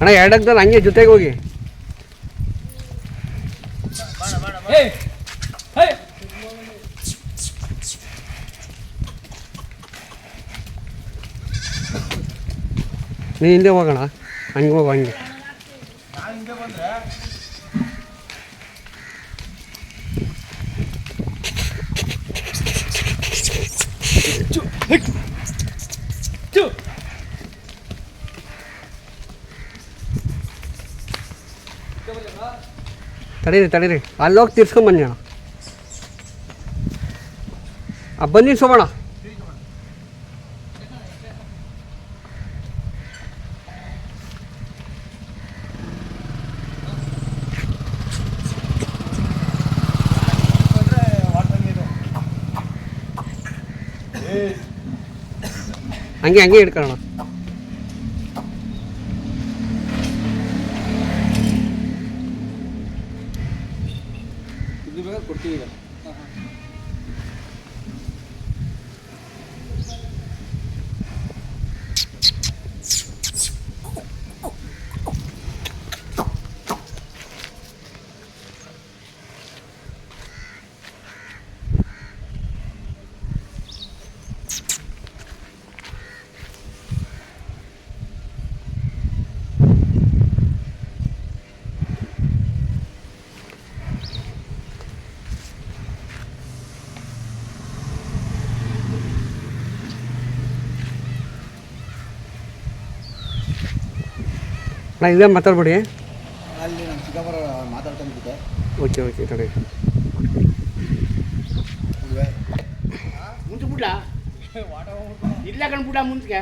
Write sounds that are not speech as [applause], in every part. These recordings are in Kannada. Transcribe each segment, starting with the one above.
ಅಣ್ಣ ಎರಡಕ್ಕೆ ಹಂಗೆ ಜೊತೆಗೆ ಹೋಗಿ. ನೀ ಹಿಂದೆ ಹೋಗೋಣ. ಹಂಗೆ ಹೋಗು ಹಂಗೆ. ತಡೀರಿ ತಡೀರಿ. ಅಲ್ಲಿ ಹೋಗಿ ತಿರ್ಸ್ಕೊಂಬನ್ನಿ ಅಣ್ಣ. ಆ, ಬನ್ನಿ ಸೋಮಣ್ಣ ಹಂಗೆ ಹಂಗೆ ಹಿಡ್ಕೊಳ್ಳೋಣ ಇದು ಕೊಡ್ತೀವಿ ಇದೇ ಮಾತಾಡ್ಬೇಡಿ. ಅಲ್ಲಿ ನಮ್ಮ ಚಿಕ್ಕಮ್ಮರ ಮಾತಾಡ್ಕೊಂಡಿದ್ದೆ ಓಕೆ ಓಕೆ ತಡಿ. ಮುಂಚೆ ಬಿಡ್ಲ? ಇಲ್ಲ ಕಣ್ಬಿಡ ಮುಂಚೆ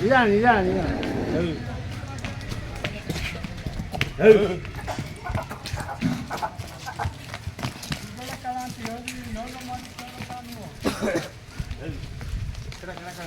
ನಿಧಾನ ನಿಧಾನ ನಿಧಾನ. ಅದು ಕಡೆ ಹೌದು ಇಲ್ಲ. ಬೇಡ ಆಮೇಲೆ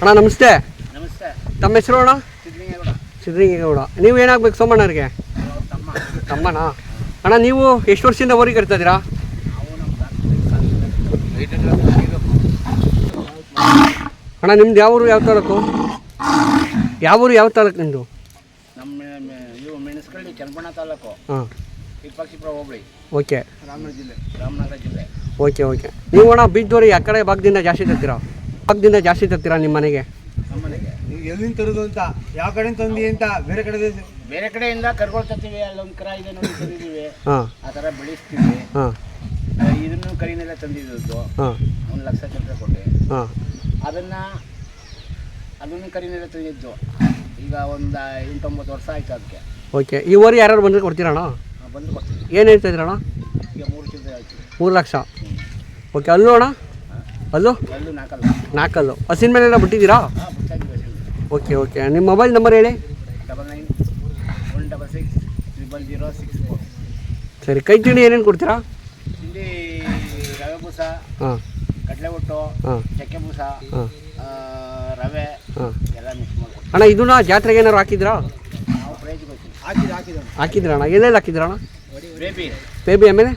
ಅಣ್ಣ ನಮಸ್ತೆ. ನಮಸ್ತೆ. ತಮ್ಮ ಹೆಸರು ಅಣ್ಣ? ಸಿದ್ದಲಿಂಗೇಗೌಡ ನೀವು ಏನಾಗ್ಬೇಕು ಸೋಮಣ್ಣವ್ರಿಗೆ ತಮ್ಮಣ್ಣ. ಅಣ್ಣ ನೀವು ಎಷ್ಟು ವರ್ಷದಿಂದ ಹೊರಗೆ ಕರಿತಾ ಇದ್ದೀರಾ? ಅಣ್ಣ ನಿಮ್ದು ಯಾವ ಊರು ಯಾವ ತಾಲೂಕು? ಯಾವ ಊರು ಯಾವ ತಾಲೂಕು ನಿಮ್ಮದು ನಮ್ಮ ಮೆ- ಇವು ಮೆಣಸ್ಕಳ್ಳಿ ಚನ್ನಪಣ್ಣ ತಾಲೂಕು. ಹಾಂ. ಹೋಬಳಿ. ಓಕೆ. ರಾಮನಗರ ಜಿಲ್ಲೆ. ರಾಮನಗರ ಜಿಲ್ಲೆ. Okay okay. ನೀವು ಅಣ್ಣ ಬಿದ್ದವ್ರಿ ಆ ಕಡೆ ಭಾಗದಿಂದ ಜಾಸ್ತಿ ತರ್ತೀರಾ? ಭಾಗದಿಂದ ಜಾಸ್ತಿ ತರ್ತೀರಾ ನಿಮ್ಮ ಮನೆಗೆ? ನಮ್ಮ ಮನೆಗೆ ಈಗ ಎಲ್ಲಿಂದ ತರೋದು ಅಂತ ಯಾವ ಕಡೆಯಿಂದ ತಂದಿ ಅಂತ ಬೇರೆ ಕಡೆ ಬೇರೆ ಕಡೆಯಿಂದ ಕರ್ಕೊಳ್ತೀವಿ ಅಲ್ಲೊಂದು ಕರ ಇದೆ ನೋಡಿ ತಂದಿದ್ದೀವಿ. ಹಾಂ. ಆ ಥರ ಬೆಳೆಸ್ತೀವಿ. ಹಾಂ. ಇದನ್ನು ಕರಿನೆಲ್ಲ ತಂದಿದ್ದು ಹಾಂ. ಒಂದು ಲಕ್ಷ ಚಂದ್ರ ಕೊಟ್ಟು. ಹಾಂ. ಅದನ್ನು ಅದನ್ನು ಕರಿನೆಲ್ಲ ತಂದಿದ್ದು. ಈಗ ಒಂದು ಎಂಟೊಂಬತ್ತು ವರ್ಷ ಆಯ್ತು ಅದಕ್ಕೆ. ಓಕೆ. ಈ ಊರಿ ಯಾರು ಬಂದರೆ ಕೊಡ್ತೀರಾ ಅಣ್ಣ? ಬಂದು ಕೊಡ್ತೀವಿ. ಏನು ಹೇಳ್ತಾ ಇದ್ರಣ್ಣ? ಅಣ್ಣ ಈಗ ಮೂರು ಚಿಲ್ಲರೆ ಆಯ್ತು. ಮೂರು ಲಕ್ಷ. ಓಕೆ ಅಲ್ಲೂ ಅಣ್ಣ? ಅಲ್ಲೂ? ನಾಲ್ಕಲ್ಲ. ಹಸಿನ ಮೇಲೆಲ್ಲ ಬಿಟ್ಟಿದ್ದೀರಾ? ಓಕೆ ಓಕೆ ನಿಮ್ಮ ಮೊಬೈಲ್ ನಂಬರ್ ಹೇಳಿ. ಸರಿ ಕೈ ತಿಂಡಿ ಏನೇನು ಕೊಡ್ತೀರಾ? ಹಾಂ. ಕಡಲೆ ಒಟ್ಟು ಚಕ್ಕೆ ಬೂಸ ರವೆ ಹಾಂ. ಎಲ್ಲ ಮಿಕ್ಸ್ ಅಣ್ಣ ಇದನ್ನ ಜಾತ್ರೆಗೆ ಏನಾರು ಹಾಕಿದ್ರಾ? ಹಾಕಿದ್ರಣ್ಣ ಎಲ್ಲೆಲ್ಲಿ ಹಾಕಿದ್ರಣ್ಣ ಬೇಬಿ. ಆಮೇಲೆ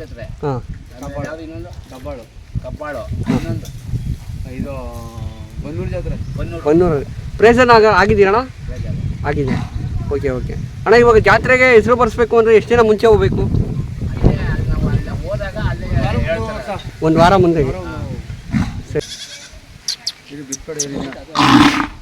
ಜಾತ್ರೆ. ಜೊತೆ ಹಾಂ. ಆಮೇಲೆ ಯಾವ್ದು ಇನ್ನೊಂದು? ಕಬ್ಬಾಳು. ಕಬ್ಬಾಳು. ಇನ್ನೊಂದು. ಇದು ಬನ್ನೂರು ಜಾತ್ರೆ. ಬನ್ನೂರು. ಬನ್ನೂರು. ಪ್ರೇಸನ್ ಆಗ ಆಗಿದ್ದೀರಣ್ಣ ಆಗಿದೆ. ಓಕೆ ಓಕೆ ಅಣ್ಣ ಇವಾಗ ಜಾತ್ರೆಗೆ ಹೆಸರು ಬರ್ಸ್ಬೇಕು ಅಂದರೆ ಎಷ್ಟು ದಿನ ಮುಂಚೆ ಹೋಗ್ಬೇಕು? ಒಂದ್ ವಾರ ಮುಂದೆ. [coughs]